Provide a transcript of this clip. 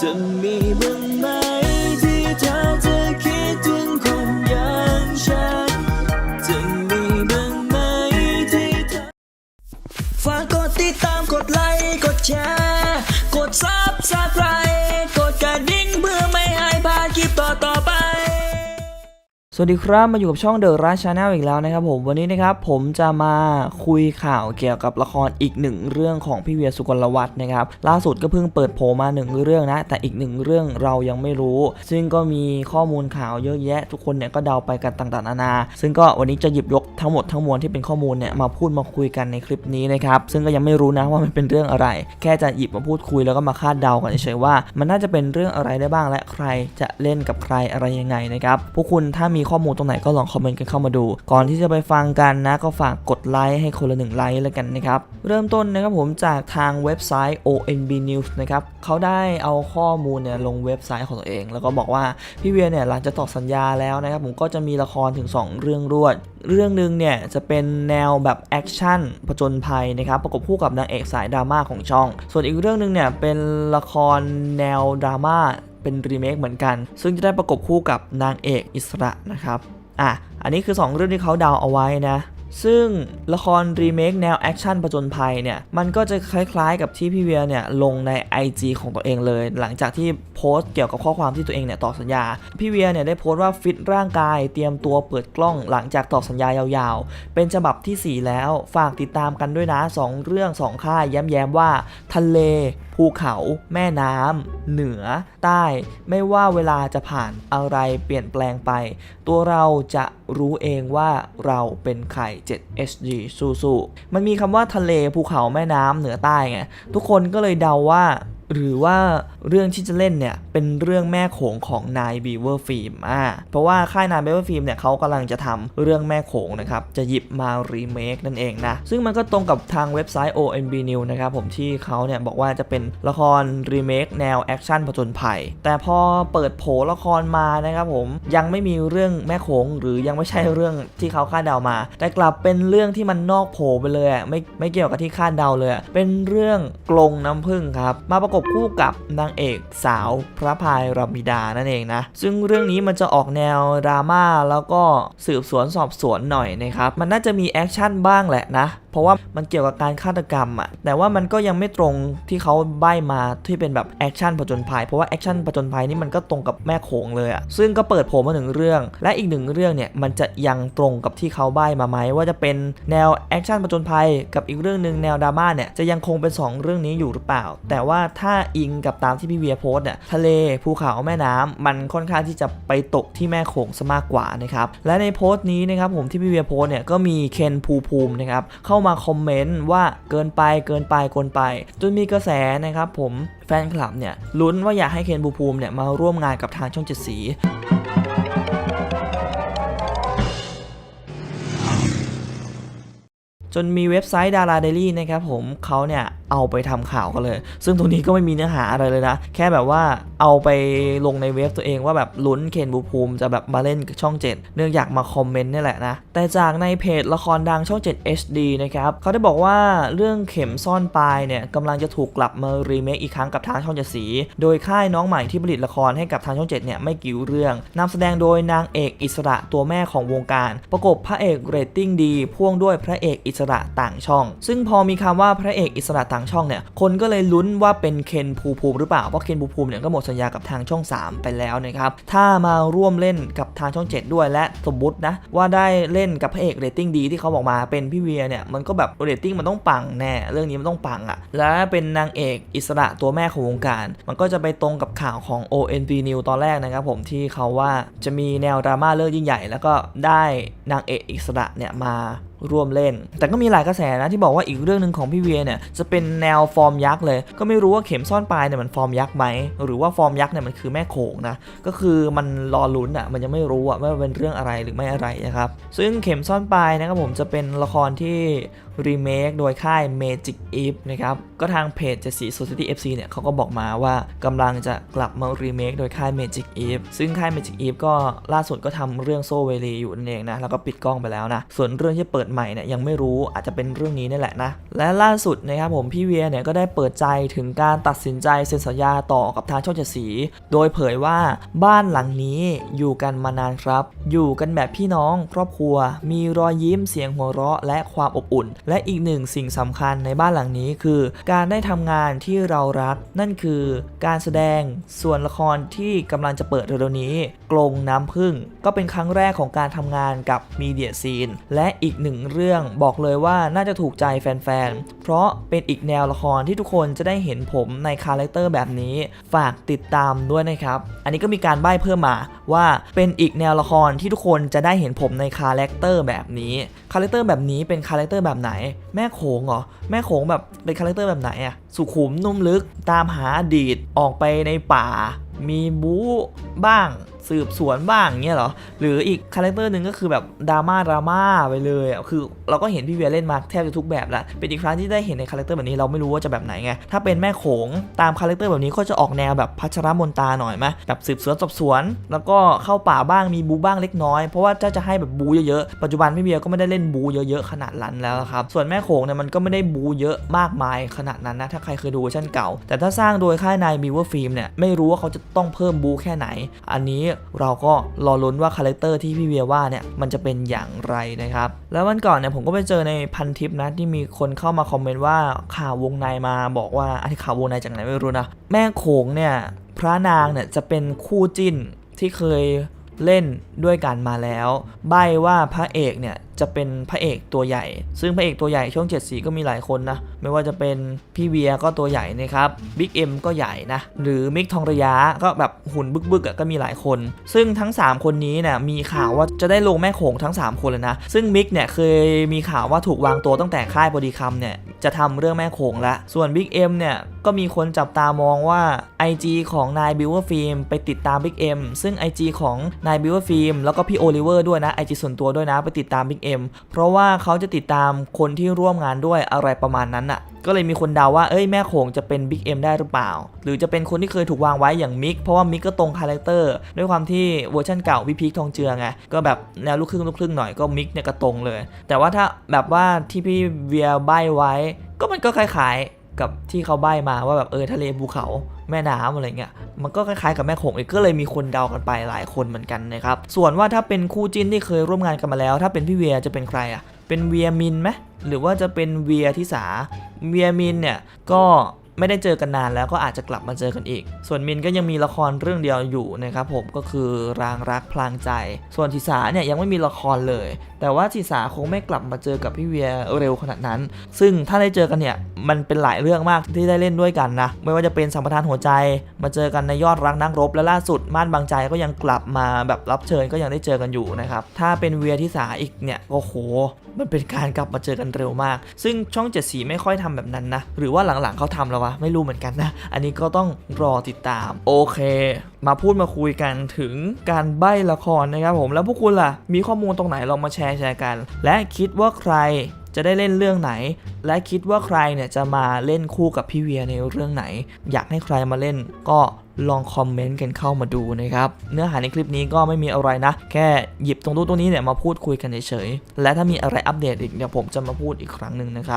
จะมีบ้างไหม สวัสดีครับมาอยู่กับช่อง The Rush Channel อีกแล้วนะครับผมวันนี้นะครับผมจะมาคุยข่าวเกี่ยวกับละครอีกหนึ่งเรื่องของพี่เวียสุกลวัฒน์นะครับล่าสุดก็เพิ่งเปิดโผมาหนึ่งเรื่องนะแต่อีกหนึ่งเรื่องเรายังไม่รู้ ซึ่งก็มีข้อมูลข่าวเยอะแยะ ทุกคนเนี่ยก็เดาไปกันต่างๆนานา ซึ่งก็วันนี้จะหยิบยกทั้งหมดทั้งมวลที่เป็นข้อมูลเนี่ยมาพูดมาคุยกันในคลิปนี้นะครับซึ่งก็ยังไม่รู้นะว่ามันเป็นเรื่องอะไร แค่จะหยิบมาพูดคุยแล้วก็มาคาดเดากันเฉยๆว่า มันน่าจะเป็นเรื่องอะไรได้บ้างและใครจะเล่นกับใครอะไรยังไงนะครับพวกคุณถ้ามีข้อมูลตรงไหนก็ลองคอมเมนต์กันเข้ามาดู ก่อนที่จะไปฟังกันนะก็ฝากกดไลค์ให้คนละหนึ่งไลค์แล้วกันนะครับเริ่มต้นนะครับผมจากทางเว็บไซต์ ONB News นะครับเขาได้เอาข้อมูลเนี่ยลงเว็บไซต์ของตัวเอง แล้วก็บอกว่าพี่เวียเนี่ยหลังจากต่อสัญญาแล้วนะครับผมก็จะมีละครถึง 2 เรื่องรวด เรื่องหนึ่งเนี่ยจะเป็นแนวแบบแอคชั่นผจญภัยนะครับประกบคู่กับนางเอกสายดราม่าของช่อง ส่วนอีกเรื่องหนึ่งเนี่ยเป็นละครแนวดราม่า เป็นรีเมคเหมือนกัน ซึ่งจะได้ประกบคู่กับนางเอกอิสระนะครับอะอันนี้คือ 2 เรื่องที่เขาเดาวเอาไว้นะ ซึ่งละครรีเมคแนวแอคชั่นผจญภัยเนี่ย มันก็จะคล้ายๆกับที่พี่เวียเนี่ย ลงใน IG ของตัวเองเลย หลังจากที่โพสต์เกี่ยวกับข้อความที่ตัวเองเนี่ยต่อสัญญา พี่เวียเนี่ยได้โพสต์ว่าฟิตร่างกายเตรียมตัวเปิดกล้องหลังจากต่อสัญญายาวๆ เป็นฉบับทีสี่4 แล้วฝากติดตามกันด้วยนะ 2 เรื่อง 2 ค่ายแย้มๆว่า ทะเลภูเขาแม่น้ำเหนือ ใต้ ไม่ว่าเวลาจะผ่านอะไรเปลี่ยนแปลงไป ตัวเราจะ รู้เองว่าเราเป็นใคร 7HG สู้ๆมันมีคำว่าทะเลภูเขาแม่น้ำเหนือใต้ไงทุกคนก็เลยเดาว่า หรือว่าเรื่องที่จะเล่นเนี่ย เป็นเรื่องแม่โขงของนายบีเวอร์ฟิล์มอ่าเพราะว่าค่ายนายบีเวอร์ฟิล์มเนี่ยเขากำลังจะทำเรื่องแม่โขงนะครับ จะหยิบมารีเมคนั่นเองนะ ซึ่งมันก็ตรงกับทางเว็บไซต์ OMB News นะครับผมที่เขาเนี่ยบอกว่าจะเป็นละครรีเมคแนวแอคชั่นผจญภัย แต่พอเปิดโผละครมานะครับผมยังไม่มีเรื่องแม่โขงหรือยังไม่ใช่เรื่องที่เขาคาดเดามา แต่กลับเป็นเรื่องที่มันนอกโผไปเลยไม่ไม่เกี่ยวกับที่คาดเดาเลย เป็นเรื่องกลงน้ำผึ้งครับมาประกบคู่กับนางเอกสาวพระพายรามิดานั่นเองนะ ซึ่งเรื่องนี้มันจะออกแนวดราม่าแล้วก็สืบสวนสอบสวนหน่อยนะครับ มันน่าจะมีแอคชั่นบ้างแหละนะเพราะว่ามันเกี่ยวกับการฆาตกรรมอะแต่ว่ามันก็ยังไม่ตรงที่เขาใบ้มาที่เป็นแบบแอคชั่นผจญภัยเพราะว่าแอคชั่นผจญภัยนี่มันก็ตรงกับแม่โขงเลยอะซึ่งก็เปิดโผล่มาหนึ่งเรื่อง และอีกหนึ่งเรื่องเนี่ยมันจะยังตรงกับที่เขาใบ้มาไหมว่าจะเป็นแนวแอคชั่นผจญภัยกับอีกเรื่องหนึ่งแนวดราม่าเนี่ยจะยังคงเป็นสองเรื่องนี้อยู่หรือเปล่า แต่ว่าถ้าอิงกับตามที่พี่เวียโพสเนี่ยทะเลภูเขาแม่น้ำมันค่อนข้างที่จะไปตกที่แม่โขงซะมากกว่านะครับและในโพสต์นี้นะครับผมที่พี่เวียโพสเนี่ยก็มีเคนภูภูมินะครับเข้ามาคอมเมนต์ว่าเกินไปเกินไปเกินไป จนมีกระแสนะครับผมแฟนคลับเนี่ยลุ้นว่าอยากให้เคนภูมิภูมิเนี่ยมาร่วมงานกับทางช่องเจ็ดสี นมีเว็บไซต์ดาราเดลี่นะครับผมเขาเนี่ยเอาไปทำข่าวกันเลย ซึ่งตรงนี้ก็ไม่มีเนื้อหาอะไรเลยนะ แค่แบบว่าเอาไปลงในเว็บตัวเองว่าแบบลุ้นเคนบูภูมิจะแบบมาเล่นช่อง 7 เนื่องจากมาคอมเมนต์นี่แหละนะ แต่จากในเพจละครดังช่อง 7 HD นะครับเขาได้บอกว่าเรื่องเข็มซ่อนปลายเนี่ยกำลังจะถูกกลับมารีเมคอีกครั้งกับทางช่องเจ็ดสี โดยค่ายน้องใหม่ที่ผลิตละครให้กับทางช่อง7เนี่ยไม่กี่เรื่องนำแสดงโดยนางเอกอิสระตัวแม่ของวงการ ประกบพระเอกเรตติ้งดี พ่วงด้วยพระเอกอิสระต่างช่อง ซึ่งพอมีคำว่าพระเอกอิสระต่างช่องเนี่ย คนก็เลยลุ้นว่าเป็นเคนภูภูมิหรือเปล่า เพราะเคนภูภูมิเนี่ยก็หมดสัญญากับทางช่อง 3 ไปแล้วนะครับ ถ้ามาร่วมเล่นกับทางช่อง 7 ด้วยและสมมตินะว่าได้เล่นกับพระเอกเรตติ้งดีที่เขาบอกมาเป็นพี่เวียเนี่ยมันก็แบบเรตติ้งมันต้องปังแน่เรื่องนี้มันต้องปังอะ่ะ และเป็นนางเอกอิสระตัวแม่ของวงการ มันก็จะไปตรงกับข่าวของ ONP News ตอนแรกนะครับผมที่เขาว่าจะมีแนวดราม่าเรื่องยิ่งใหญ่ แล้วก็ได้นางเอกอิสระเนี่ยมา ร่วมเล่น แต่ก็มีหลายกระแสนะที่บอกว่าอีกเรื่องหนึ่งของพี่เวียเนี่ยจะเป็นแนวฟอร์มยักษ์เลย ก็ไม่รู้ว่าเข็มซ่อนปลายเนี่ยมันฟอร์มยักษ์ไหมหรือว่าฟอร์มยักษ์เนี่ยมันคือแม่โขงนะก็คือมันรอลุ้นอะมันยังไม่รู้อะว่าเป็นเรื่องอะไรหรือไม่อะไรนะครับซึ่งเข็มซ่อนปลายนะครับผมจะเป็นละครที่ รีเมคโดยค่าย Magic Eve นะครับ ก็ทางเพจเจสี Society FC เนี่ยเขาก็บอกมาว่ากำลังจะกลับมารีเมคโดยค่าย Magic Eve ซึ่งค่าย Magic Eve ก็ล่าสุดก็ทำเรื่องโซเวลีอยู่นั่นเองนะ แล้วก็ปิดกล้องไปแล้วนะ ส่วนเรื่องที่เปิดใหม่เนี่ยยังไม่รู้อาจจะเป็นเรื่องนี้นี่แหละนะ และล่าสุดนะครับผมพี่เวียเนี่ยก็ได้เปิดใจถึงการตัดสินใจเซ็นสัญญาต่อกับทางช่องเจสี โดยเผยว่าบ้านหลังนี้อยู่กันมานานครับ อยู่กันแบบพี่น้องครอบครัว มีรอยยิ้มเสียงหัวเราะและความอบอุ่นและอีกหนึ่งสิ่งสำคัญในบ้านหลังนี้คือ การได้ทำงานที่เรารัก นั่นคือการแสดงส่วนละครที่กำลังจะเปิดเร็วๆนี้ กลงน้ำพึ่ง ก็เป็นครั้งแรกของการทำงานกับมีเดียซีนและอีกหนึ่งเรื่องบอกเลยว่าน่าจะถูกใจแฟนๆ เพราะเป็นอีกแนวละครที่ทุกคนจะได้เห็นผมในคาแรคเตอร์แบบนี้ ฝากติดตามด้วยนะครับ อันนี้ก็มีการใบ้เพิ่มมาว่าเป็นอีกแนวละครที่ทุกคนจะได้เห็นผมในคาแรคเตอร์แบบนี้ คาแรคเตอร์แบบนี้เป็นคาแรคเตอร์แบบไหนแม่โขงเหรอ แม่โขงแบบเป็นคาแรคเตอร์แบบไหนอะสุขุมนุ่มลึกตามหาอดีตออกไปในป่า มีบู๊บ้างสืบสวนบ้างเงี้ยเหรอ หรืออีกคาแรคเตอร์หนึ่งก็คือแบบดราม่าดราม่าไปเลยอะคือเราก็เห็นพี่เวียเล่นมาแทบจะทุกแบบแล้วเป็นอีกครั้งที่ได้เห็นในคาแรคเตอร์แบบนี้เราไม่รู้ว่าจะแบบไหนไง ถ้าเป็นแม่โขงตามคาแรคเตอร์แบบนี้ก็จะออกแนวแบบพัชรมนตาหน่อยไหมแบบสืบสวนสอบสวน แล้วก็เข้าป่าบ้างมีบูบ้างเล็กน้อย เพราะว่าถ้าจะให้แบบบูเยอะๆปัจจุบันพี่เวียก็ไม่ได้เล่นบูเยอะๆขนาดนั้นแล้วครับส่วนแม่โขงเนี่ยมันก็ไม่ได้บูเยอะมากมายขนาดนั้นนะถ้าใครเคยดูเวอร์ชันเก่า แต่ถ้าสร้างโดยค่ายนายมิวเวอร์ฟิล์มเนี่ยไม่รู้ว่าเขาจะต้องเพิ่มบูแค่ไหน อันนี้เราก็รอลุ้นว่าคาแรคเตอร์ที่พี่เวียว่าเนี่ยมันจะเป็นอย่างไรนะครับ แล้ววันก่อนเนี่ยผมก็ไปเจอในพันทิปนะที่มีคนเข้ามาคอมเมนต์ว่าข่าววงในมาบอกว่าอันนี้ข่าววงในจากไหนไม่รู้นะแม่โขงเนี่ยพระนางเนี่ยจะเป็นคู่จิ้นที่เคยเล่นด้วยกันมาแล้ว ใบว่าพระเอกเนี่ย จะเป็นพระเอกตัวใหญ่ ซึ่งพระเอกตัวใหญ่ช่องเจ็ดสีก็มีหลายคนนะ ไม่ว่าจะเป็นพี่เวียก็ตัวใหญ่นะครับบิ๊กเอ็มก็ใหญ่นะ หรือมิกทองระยะก็แบบหุ่นบึกๆก็มีหลายคน ซึ่งทั้ง 3 คนนี้เนี่ยมีข่าวว่าจะได้ลงแม่โขงทั้ง 3 คนเลยนะ ซึ่งมิกเนี่ยเคยมีข่าวว่าถูกวางตัวตั้งแต่ค่ายบอดีคัมเนี่ยจะทำเรื่องแม่โขงละส่วนบิ๊กเอ็มเนี่ยก็มีคนจับตามองว่า IG ของนายบิวเวอร์ฟิล์มไปติดตามบิ๊กเอ็มซึ่ง IG ของนายบิวเวอร์ฟิล์มแล้วก็พี่โอลิเวอร์ด้วยนะ IG ส่วนตัวด้วยนะไปติดตามบิ๊กเ M เพราะว่าเขาจะติดตามคนที่ร่วมงานด้วยอะไรประมาณนั้นอะก็เลยมีคนเดาว่า เอ้ยแม่โขงจะเป็นบิ๊กเอ็มได้หรือเปล่า หรือจะเป็นคนที่เคยถูกวางไว้อย่างมิก เพราะว่ามิกก็ตรงคาแรคเตอร์ ด้วยความที่เวอร์ชันเก่าพี่พีคทองเจือไง ก็แบบแนวลูกครึ่งลูกครึ่งหน่อยก็มิกเนี่ยก็ตรงเลย แต่ว่าถ้าแบบว่าที่พี่เวียใบไว้ ก็มันก็คล้ายๆ กับที่เขาใบมาว่าแบบเออทะเลภูเขาแม่น้ำอะไรเงี้ยมันก็คล้ายๆกับแม่โขงอีกก็เลยมีคนเดากันไปหลายคนเหมือนกันนะครับส่วนว่าถ้าเป็นคู่จิ้นที่เคยร่วมงานกันมาแล้ว ถ้าเป็นพี่เวียจะเป็นใครอะเป็นเวียมินไหมหรือว่าจะเป็นเวียทิสาเวียมินเนี่ยก็ ไม่ได้เจอกันนานแล้วก็อาจจะกลับมาเจอกันอีก ส่วนมินก็ยังมีละครเรื่องเดียวอยู่นะครับผมก็คือรางรักพลางใจ ส่วนทิสาเนี่ยยังไม่มีละครเลย แต่ว่าทิสาคงไม่กลับมาเจอกับพี่เวียเร็วขนาดนั้น ซึ่งถ้าได้เจอกันเนี่ยมันเป็นหลายเรื่องมากที่ได้เล่นด้วยกันนะไม่ว่าจะเป็นสัมปทานหัวใจ มาเจอกันในยอดรักนักรบและล่าสุดม่านบางใจก็ยังกลับมาแบบรับเชิญก็ยังได้เจอกันอยู่นะครับถ้าเป็นเวียทิสาอีกเนี่ยโอ้โห มันเป็นการกลับมาเจอกันเร็วมาก ซึ่งช่องเจ็ดสีไม่ค่อยทำแบบนั้นนะ หรือว่าหลังๆเขาทำแล้ววะ ไม่รู้เหมือนกันนะ อันนี้ก็ต้องรอติดตาม โอเค มาพูดมาคุยกันถึงการใบ้ละครนะครับผม แล้วพวกคุณล่ะ มีข้อมูลตรงไหนลองมาแชร์แชร์กัน และคิดว่าใคร จะได้เล่นเรื่องไหน และคิดว่าใครเนี่ยจะมาเล่นคู่กับพี่เวียในเรื่องไหน อยากให้ใครมาเล่นก็ลองคอมเมนต์กันเข้ามาดูนะครับ เนื้อหาในคลิปนี้ก็ไม่มีอะไรนะ แค่หยิบตรงตู้ตรงนี้เนี่ยมาพูดคุยกันเฉยๆ และถ้ามีอะไรอัปเดตอีกเดี๋ยวผมจะมาพูดอีกครั้งหนึ่งนะครับ